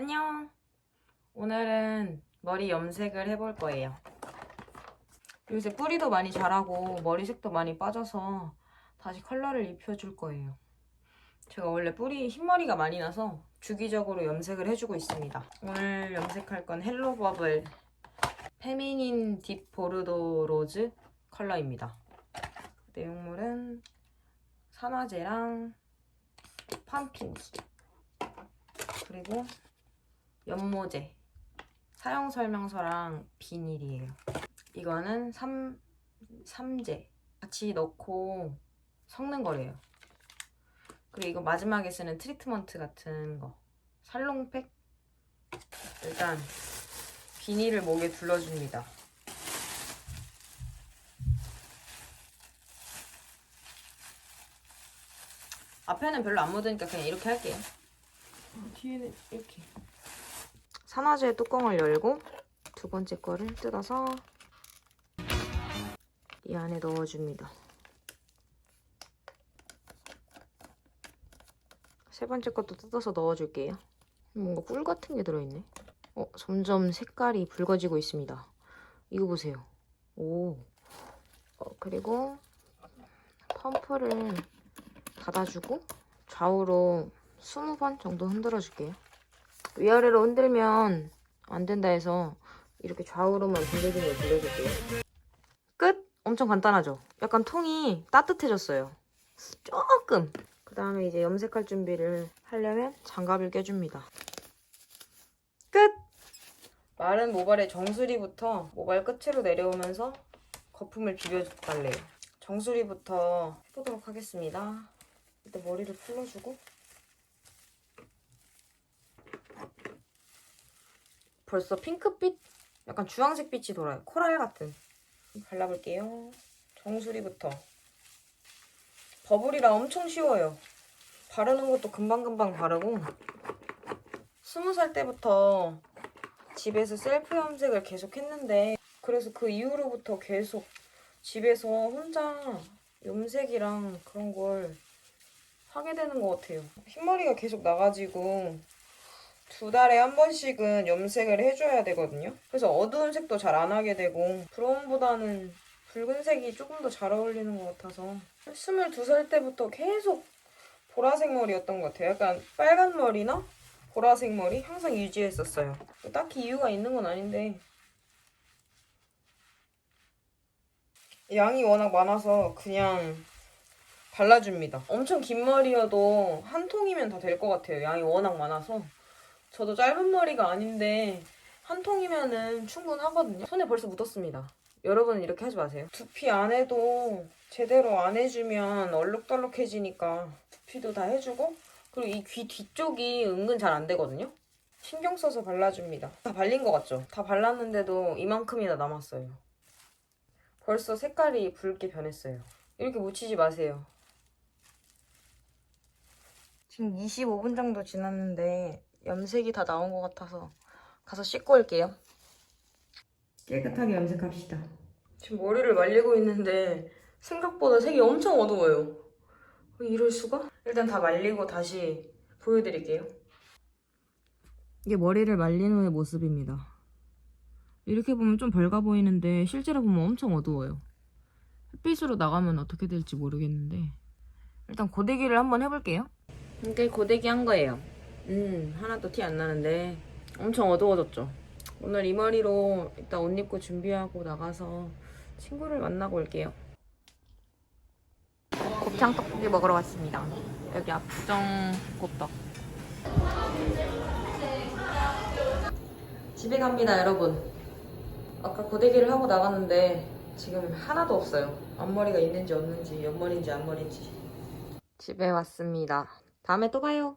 안녕. 오늘은 머리 염색을 해볼 거예요. 요새 뿌리도 많이 자라고 머리색도 많이 빠져서 다시 컬러를 입혀줄 거예요. 제가 원래 뿌리 흰머리가 많이 나서 주기적으로 염색을 해주고 있습니다. 오늘 염색할 건 헬로 버블 페미닌 딥 보르도 로즈 컬러입니다. 내용물은 산화제랑 팜핀지 그리고 연모제 사용 설명서랑 비닐이에요. 이거는 삼, 삼제 같이 넣고 섞는 거래요. 그리고 이거 마지막에 쓰는 트리트먼트 같은 거 살롱팩 일단 비닐을 목에 둘러줍니다. 앞에는 별로 안 묻으니까 그냥 이렇게 할게요. 뒤에는 이렇게. 산화제 뚜껑을 열고 두 번째 거를 뜯어서 이 안에 넣어줍니다. 세 번째 것도 뜯어서 넣어줄게요. 뭔가 꿀 같은 게 들어있네. 어, 점점 색깔이 붉어지고 있습니다. 이거 보세요. 오. 어, 그리고 펌프를 닫아주고 좌우로 20번 정도 흔들어줄게요. 위아래로 흔들면 안 된다 해서 이렇게 좌우로만 빙글빙글 돌려줄게요. 끝! 엄청 간단하죠? 약간 통이 따뜻해졌어요. 조금! 그 다음에 이제 염색할 준비를 하려면 장갑을 껴줍니다. 끝! 마른 모발의 정수리부터 모발 끝으로 내려오면서 거품을 비벼달래요. 정수리부터 해보도록 하겠습니다. 일단 머리를 풀러주고 벌써 핑크빛? 약간 주황색 빛이 돌아요. 코랄 같은. 발라볼게요. 정수리부터. 버블이라 엄청 쉬워요. 바르는 것도 금방금방 바르고 스무 살 때부터 집에서 셀프 염색을 계속 했는데 그래서 그 이후로부터 계속 집에서 혼자 염색이랑 그런 걸 하게 되는 것 같아요. 흰머리가 계속 나가지고 두 달에 한 번씩은 염색을 해줘야 되거든요. 그래서 어두운 색도 잘 안 하게 되고 브라운보다는 붉은색이 조금 더 잘 어울리는 것 같아서 22살 때부터 계속 보라색 머리였던 것 같아요. 약간 빨간 머리나 보라색 머리 항상 유지했었어요. 딱히 이유가 있는 건 아닌데 양이 워낙 많아서 그냥 발라줍니다. 엄청 긴 머리여도 한 통이면 다 될 것 같아요. 양이 워낙 많아서. 저도 짧은 머리가 아닌데 한 통이면은 충분하거든요. 손에 벌써 묻었습니다. 여러분은 이렇게 하지 마세요. 두피 안 해도 제대로 안 해주면 얼룩덜룩해지니까 두피도 다 해주고 그리고 이 귀 뒤쪽이 은근 잘 안 되거든요. 신경 써서 발라줍니다. 다 발린 것 같죠? 다 발랐는데도 이만큼이나 남았어요. 벌써 색깔이 붉게 변했어요. 이렇게 묻히지 마세요. 지금 25분 정도 지났는데 염색이 다 나온 것 같아서 가서 씻고 올게요. 깨끗하게 염색합시다. 지금 머리를 말리고 있는데 생각보다 색이 엄청 어두워요. 왜 이럴 수가? 일단 다 말리고 다시 보여드릴게요. 이게 머리를 말린 후의 모습입니다. 이렇게 보면 좀 밝아 보이는데 실제로 보면 엄청 어두워요. 햇빛으로 나가면 어떻게 될지 모르겠는데 일단 고데기를 한번 해볼게요. 이게 고데기 한 거예요. 음 하나도 티 안 나는데 엄청 어두워졌죠. 오늘 이 머리로 이따 옷 입고 준비하고 나가서 친구를 만나고 올게요. 곱창 떡볶이 먹으러 왔습니다. 여기 압정 곱떡. 집에 갑니다, 여러분. 아까 고데기를 하고 나갔는데 지금 하나도 없어요. 앞머리가 있는지 없는지, 옆머리인지 앞머리인지. 집에 왔습니다. 다음에 또 봐요.